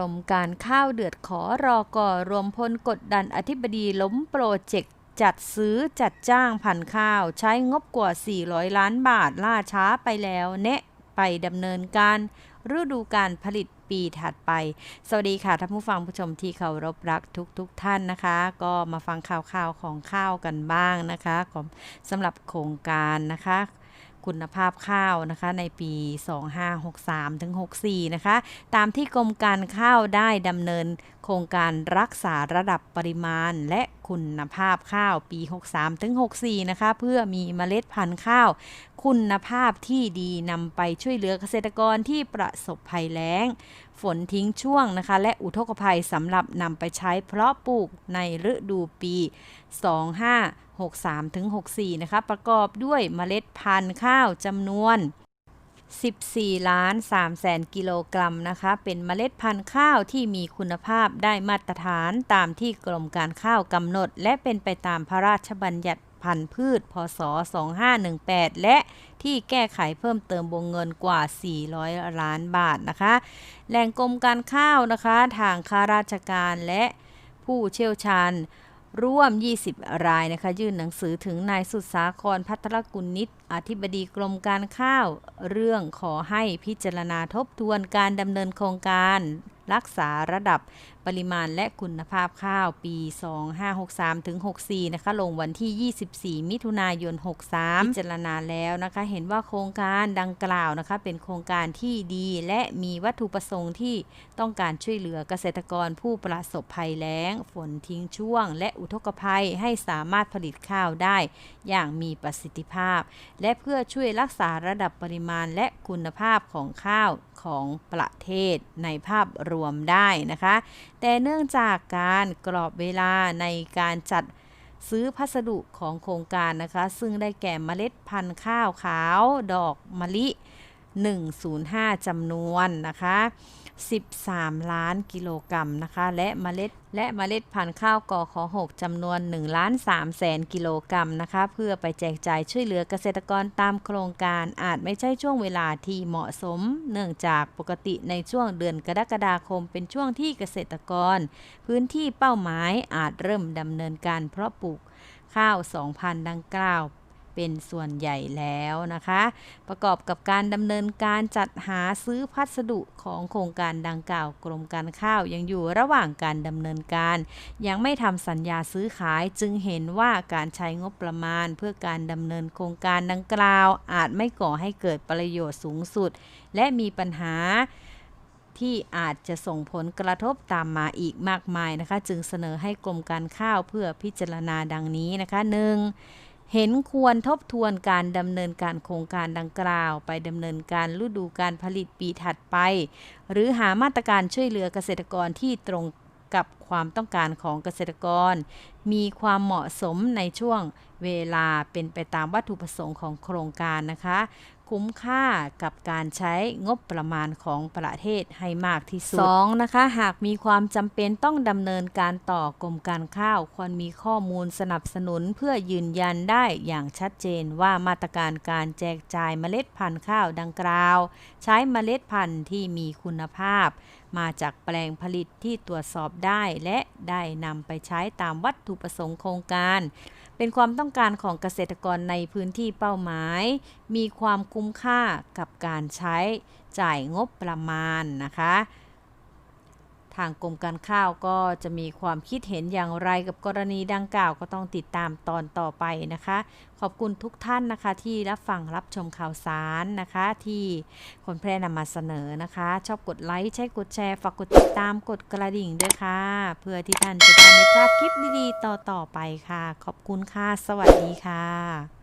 รมการข้าวเดือดขอรอก่อรวมพลกดดันอธิบดีล้มโปรเจกต์จัดซื้อจัดจ้างพันข้าว ใช้งบกว่า 400 ล้านบาทล่าช้าไปแล้วแนะไปดำเนินการฤดูการผลิตปีถัดไป สวัสดีค่ะท่านผู้ฟังผู้ชมที่เคารพรักทุกทุกๆท่านนะคะ ก็มาฟังข่าวๆของข้าวกันบ้างนะคะสำหรับโครงการนะคะ คุณภาพข้าวนะคะในปี 2563ถึง64 นะคะ ตามที่กรมการข้าวได้ดำเนินโครงการรักษาระดับปริมาณและคุณภาพข้าวปี 63ถึง64 นะคะ เพื่อมีเมล็ดพันธุ์ข้าว คุณภาพที่ดีนำไปช่วยเหลือเกษตรกรที่ประสบภัยแล้ง ฝนทิ้งช่วงนะคะ และอุทกภัยสำหรับนำไปใช้เพาะปลูกในฤดูปี 25 63-64 นะคะ ประกอบด้วยเมล็ดพันธุ์ข้าวจำนวน 14 ล้าน3แสนกิโลกรัมนะคะ เป็นเมล็ดพันธุ์ข้าวที่มีคุณภาพได้มาตรฐานตามที่กรมการข้าวกำหนด และเป็นไปตามพระราชบัญญัติพันธุ์พืช พศ 2518 และที่แก้ไขเพิ่มเติมวงเงินกว่า 400 ล้านบาทนะคะ แหล่งกรมการข้าวนะคะ ทางข้าราชการและผู้เชี่ยวชาญ ร่วม 20 รายนะคะ ยื่นหนังสือถึงนายสุดสาครพัทรกุลนิตอธิบดีกรมการข้าว เรื่องขอให้พิจารณาทบทวนการดำเนินโครงการ รักษาระดับปริมาณและคุณภาพข้าวปี 2563ถึง64นะคะลงวันที่ 24 มิถุนายน 63พิจารณาแล้วนะคะเห็นว่าโครงการดังกล่าวนะคะเป็นโครงการที่ดีและมีวัตถุประสงค์ที่ต้องการช่วยเหลือเกษตรกรผู้ประสบภัยแล้ง ฝนทิ้งช่วง และอุทกภัยให้สามารถผลิตข้าวได้อย่างมีประสิทธิภาพ และเพื่อช่วยรักษาระดับปริมาณและคุณภาพของข้าวของประเทศในภาพรวมได้นะคะแต่เนื่องจากการกรอบเวลาในการจัดซื้อพัสดุของโครงการนะคะ ซึ่งได้แก่เมล็ดพันธุ์ข้าวขาว ดอกมะลิ 105 จำนวนนะคะ 13 ล้านกิโลกรัมนะคะ และเมล็ดและเมล็ดพันธุ์ข้าวกอขอ6จำนวน1ล้าน3แสนกิโลกรัมนะคะ เพื่อไปแจกจ่ายช่วยเหลือเกษตรกรตามโครงการอาจไม่ใช่ช่วงเวลาที่เหมาะสม เนื่องจากปกติในช่วงเดือนกรกฎาคมเป็นช่วงที่เกษตรกร พื้นที่เป้าหมายอาจเริ่มดำเนินการเพาะปลูกข้าว 2,000 ดังกล่าว เป็นส่วนใหญ่แล้วนะคะ ประกอบกับการดำเนินการจัดหาซื้อพัสดุของโครงการดังกล่าวกรมการข้าวยังอยู่ระหว่างการดำเนินการ ยังไม่ทำสัญญาซื้อขายจึงเห็นว่าการใช้งบประมาณ เพื่อการดำเนินโครงการดังกล่าว อาจไม่ก่อให้เกิดประโยชน์สูงสุด และมีปัญหาที่อาจจะส่งผลกระทบตามมาอีกมากมายนะคะ จึงเสนอให้กรมการข้าวเพื่อพิจารณาดังนี้นะคะ 1. เห็นควรทบทวนการดำเนินการโครงการดังกล่าว ไปดำเนินการฤดูการผลิตปีถัดไป หรือหามาตรการช่วยเหลือเกษตรกรที่ตรงกับความต้องการของเกษตรกรมีความเหมาะสมในช่วงเวลาเป็นไปตามวัตถุประสงค์ของโครงการนะคะ คุ้มค่ากับการใช้งบประมาณของประเทศให้มากที่สุด 2. นะคะ หากมีความจำเป็นต้องดำเนินการต่อกรมการข้าว ควรมีข้อมูลสนับสนุนเพื่อยืนยันได้อย่างชัดเจนว่ามาตรการการแจกจ่ายเมล็ดพันธุ์ข้าวดังกล่าว ใช้เมล็ดพันธุ์ที่มีคุณภาพ มาจากแปลงผลิตที่ตรวจสอบได้และได้นำไปใช้ตามวัตถุประสงค์โครงการ เป็นความต้องการของเกษตรกรในพื้นที่เป้าหมาย มีความคุ้มค่ากับการใช้จ่ายงบประมาณนะคะางกรมการข้าวก็จะมีความคิดเห็นอย่างไรกับกรณีดังกล่าวก็ต้องติดตามตอนต่อไปนะคะ ขอบคุณทุกท่านนะคะที่รับฟังรับชมข่าวสารนะคะ ที่คนแพร่นำมาเสนอนะคะ ชอบกดไลค์ใช้กดแชร์ฝากกดติดตามกดกระดิ่งด้วยค่ะ เพื่อที่ท่านจะได้ไม่พลาดคลิปดีๆ ต่อๆไปค่ะ ขอบคุณค่ะ สวัสดีค่ะ